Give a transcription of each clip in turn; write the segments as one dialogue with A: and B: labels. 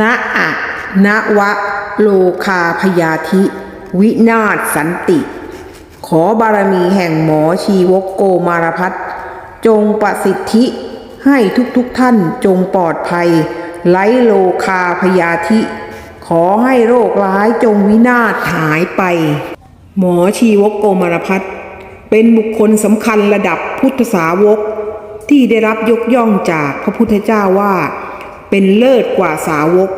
A: นะอะนะวะโลคาพยาธิ วินาศสันติ ขอบารมีแห่งหมอชีวกโกมารพัฒน์จงประสิทธิให้ทุกๆทท่านจงปลอดภัยไร้โลคาพยาธิ ขอให้โรคร้ายจงวินาศหายไป หมอชีวกโกมารพัฒน์เป็นบุคคลสำคัญระดับพุทธสาวกที่ได้รับยกย่องจากพระพุทธเจ้าว่า เป็นเลิศกว่าสาวก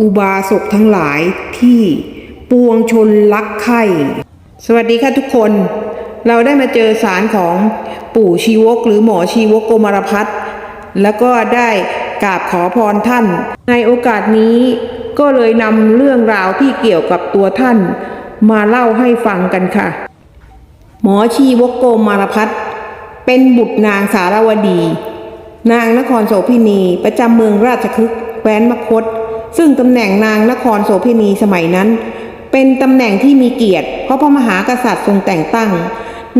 A: อุบาสกทั้งหลายที่ปวงชนรักใคร่สวัสดีค่ะทุกคน เราได้มาเจอสารของปู่ชีวกหรือหมอชีวกโกมารพัฒน์แล้วก็ได้กราบขอพรท่าน ในโอกาสนี้ก็เลยนำเรื่องราวที่เกี่ยวกับตัวท่าน มาเล่าให้ฟังกันค่ะ หมอชีวกโกมารพัฒน์เป็นบุตรนางสารวดี นางนครโสพินีประจำเมืองราชคฤห์แคว้นมคต ซึ่งตำแหน่งนางนครโสพินีสมัยนั้น เป็นตำแหน่งที่มีเกียรติ เพราะพระมหากษัตริย์ทรงแต่งตั้ง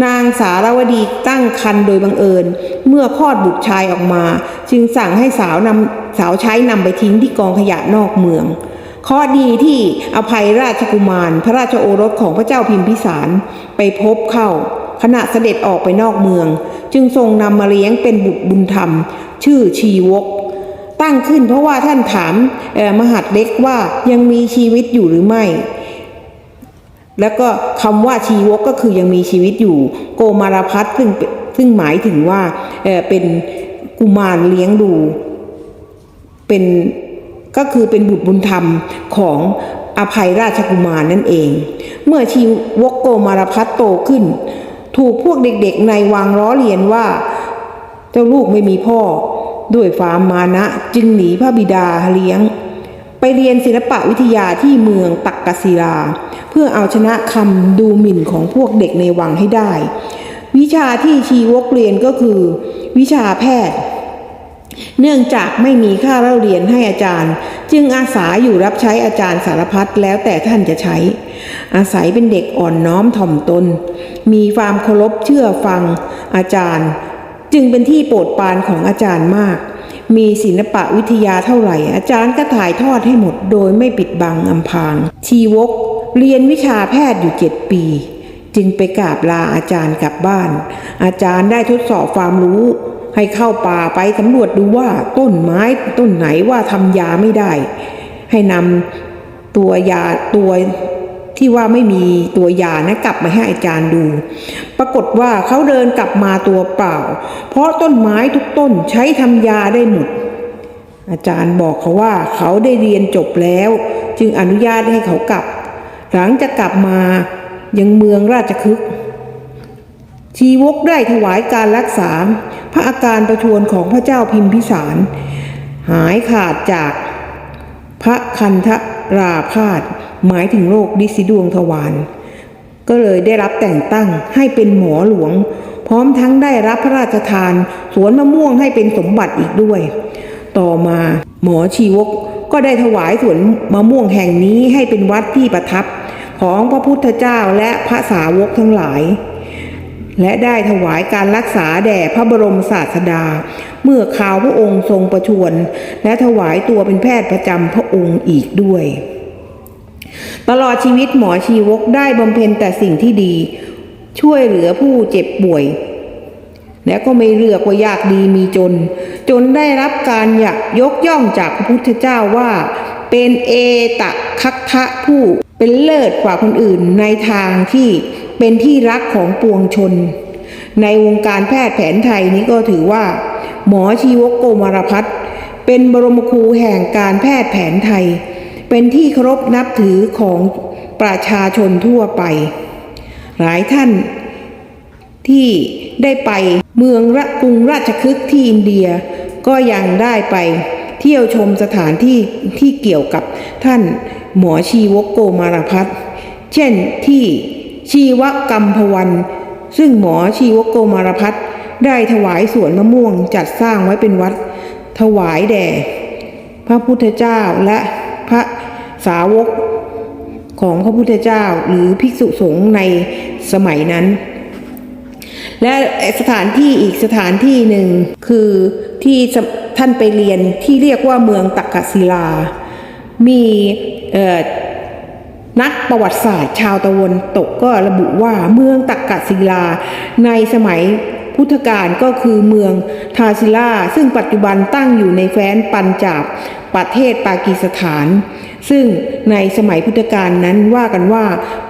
A: นางสารวดีตั้งครรภ์โดยบังเอิญ เมื่อคลอดบุตรชายออกมา จึงสั่งให้สาวนำสาวใช้นำไปทิ้งที่กองขยะนอกเมืองข้อดีที่อภัยราชกุมาร พระราชโอรสของพระเจ้าพิมพิสารไปพบเข้า ขณะเสด็จออกไปนอกเมือง จึงทรงนำมาเลี้ยงเป็นบุตรบุญธรรม ชื่อชีวก ตั้งขึ้นเพราะว่าท่านถามมหัดเล็กว่ายังมีชีวิตอยู่หรือไม่ แล้วก็คำว่าชีวกก็คือยังมีชีวิตอยู่ โกมารพัฒน์ซึ่งซึ่งหมายถึงว่าเเป็นกุมารเลี้ยงดู เป็นก็คือเป็นบุตรบุญธรรมของอภัยราชกุมารนั่นเอง เมื่อชีวกโกมารพัฒน์โตขึ้น ถูกพวกเด็กๆในวังล้อเลียนว่า เจ้าลูกไม่มีพ่อ ด้วยความมานะจึงหนีพระบิดาเลี้ยง ไปเรียนศิลปะวิทยาที่เมืองตักกศิลา เพื่อเอาชนะคำดูหมิ่นของพวกเด็กในวังให้ได้ วิชาที่ชีวกเรียนก็คือ วิชาแพทย์ เนื่องจากไม่มีค่าเล่าเรียนให้อาจารย์ จึงอาสาอยู่รับใช้อาจารย์สารพัดแล้วแต่ท่านจะใช้ อาศัยเป็นเด็กอ่อนน้อมถ่อมตน มีความเคารพเชื่อฟังอาจารย์ จึงเป็นที่โปรดปรานของอาจารย์มาก มีศิลปะวิทยาเท่าไหร่ อาจารย์ก็ถ่ายทอดให้หมดโดยไม่ปิดบังอำพรางชีวก เรียนวิชาแพทย์อยู่เจ็ดปี จึงไปกราบลาอาจารย์กลับบ้าน อาจารย์ได้ทดสอบความรู้ ให้เข้าป่าไปสำรวจดูว่าต้นไม้ต้นไหนว่าทำยาไม่ได้ ให้นำตัวยาตัวที่ว่าไม่มีตัวยานะกลับมาให้อาจารย์ดู ปรากฏว่าเขาเดินกลับมาตัวเปล่า เพราะต้นไม้ทุกต้นใช้ทำยาได้หมด อาจารย์บอกเขาว่าเขาได้เรียนจบแล้ว จึงอนุญาตให้เขากลับ หลังจากกลับมายังเมืองราชคฤห์ ชีวกได้ถวายการรักษา พระอาการประชวรของพระเจ้าพิมพิสาร หายขาดจากพระคันธราพาธหมายถึงโรคดิสิดวงทวารก็เลยได้รับแต่งตั้งให้เป็นหมอหลวง พร้อมทั้งได้รับพระราชทาน สวนมะม่วงให้เป็นสมบัติอีกด้วย ต่อมาหมอชีวกก็ได้ถวายสวนมะม่วงแห่งนี้ให้เป็นวัดที่ประทับ ของพระพุทธเจ้าและพระสาวกทั้งหลาย และได้ถวายการรักษาแด่พระบรมศาสดา เมื่อข่าวพระองค์ทรงประชวรและถวายตัวเป็นแพทย์ประจำพระองค์อีกด้วย ตลอดชีวิตหมอชีวกได้บำเพ็ญแต่สิ่งที่ดี ช่วยเหลือผู้เจ็บป่วย และก็ไม่เลือกว่ายากดีมีจน จนได้รับการยกยกย่องจากพระพุทธเจ้าว่าเป็นเอตคัคทะผู้เป็นเลิศกว่าคนอื่นในทางที่ เป็นที่รักของปวงชน ในวงการแพทย์แผนไทยนี้ก็ถือว่า หมอชีวกโกมารพัฒน์เป็นบรมครูแห่งการแพทย์แผนไทย เป็นที่เคารพนับถือของประชาชนทั่วไป หลายท่านที่ได้ไปเมืองระกรุงราชคฤห์ที่อินเดียก็ยังได้ไปเที่ยวชมสถานที่ที่เกี่ยวกับท่านหมอชีวกโกมารพัฒน์เช่นที่ ชีวกรรมพวันซึ่งหมอชีวกโกมารพัฒน์ได้ถวายสวนมะม่วงจัดสร้างไว้เป็นวัด ถวายแด่ พระพุทธเจ้าและพระสาวกของพระพุทธเจ้าหรือภิกษุสงฆ์ในสมัยนั้น และสถานที่อีกสถานที่หนึ่งคือที่ท่านไปเรียนที่เรียกว่าเมืองตักกศิลา มีเอ่อ นักประวัติศาสตร์ชาวตะวันตกก็ระบุว่าเมืองตักกศิลา ในสมัยพุทธกาลก็คือเมืองทาซิลา ซึ่งปัจจุบันตั้งอยู่ในแคว้นปัญจาบประเทศปากีสถาน ซึ่งในสมัยพุทธกาลนั้นว่ากันว่า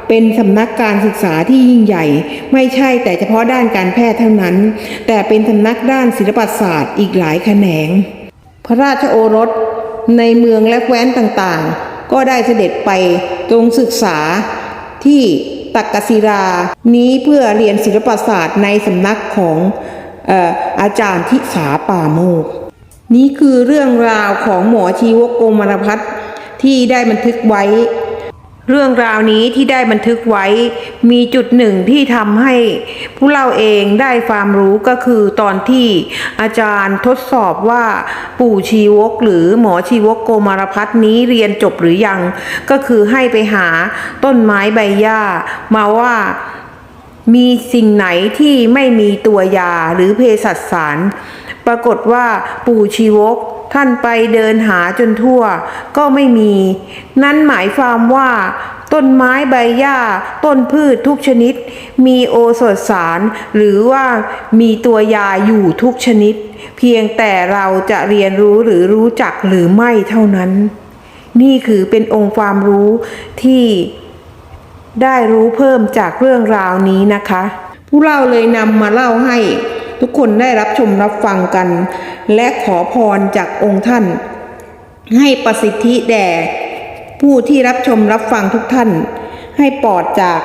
A: เป็นสำนักการศึกษาที่ยิ่งใหญ่ ไม่ใช่แต่เฉพาะด้านการแพทย์เท่านั้น แต่เป็นสำนักด้านศิลปศาสตร์อีกหลายแขนง พระราชโอรสในเมืองและแคว้นต่างๆ ก็ได้เสด็จไป ตรงศึกษาที่ตักกศิรานี้เพื่อเรียนศิลปศาสตร์ในสำนักของออาจารย์ทิสาป่าโมก นี่คือเรื่องราวของหมอชีวกโกมารพัฒน์ที่ได้บันทึกไว้ เรื่องราวนี้ที่ได้บันทึกไว้มีจุดหนึ่งที่ทำให้ผู้เล่าเองได้ความรู้ก็คือตอนที่อาจารย์ทดสอบว่าปู่ชีวกหรือหมอชีวกโกมารพัฒน์นี้เรียนจบหรือยัง ก็คือให้ไปหาต้นไม้ใบหญ้ามาว่ามีสิ่งไหนที่ไม่มีตัวยาหรือเภสัชสาร ปรากฏว่าปู่ชีวก ท่านไปเดินหาจนทั่ว ก็ไม่มี นั่นหมายความว่า ต้นไม้ใบหญ้า ต้นพืชทุกชนิด มีโอสถสาร หรือว่ามีตัวยาอยู่ทุกชนิด เพียงแต่เราจะเรียนรู้หรือรู้จักหรือไม่เท่านั้น นี่คือเป็นองค์ความรู้ที่ได้รู้เพิ่มจากเรื่องราวนี้นะคะ ผู้เล่าเลยนำมาเล่าให้ ทุกคนได้รับชมรับฟังกัน และขอพรจากองค์ท่าน ให้ประสิทธิแด่ ผู้ที่รับชมรับฟังทุกท่าน ให้ปลอดจาก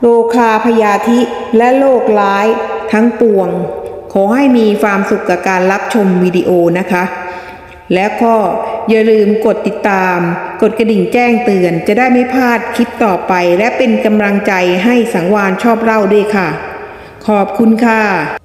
A: โรคาพยาธิและโรคร้ายทั้งปวง ขอให้มีความสุขกับการรับชมวิดีโอนะคะ และก็อย่าลืมกดติดตาม กดกระดิ่งแจ้งเตือน จะได้ไม่พลาดคลิปต่อไป และเป็นกำลังใจให้สังวานชอบเล่าด้วยค่ะ ขอบคุณค่ะ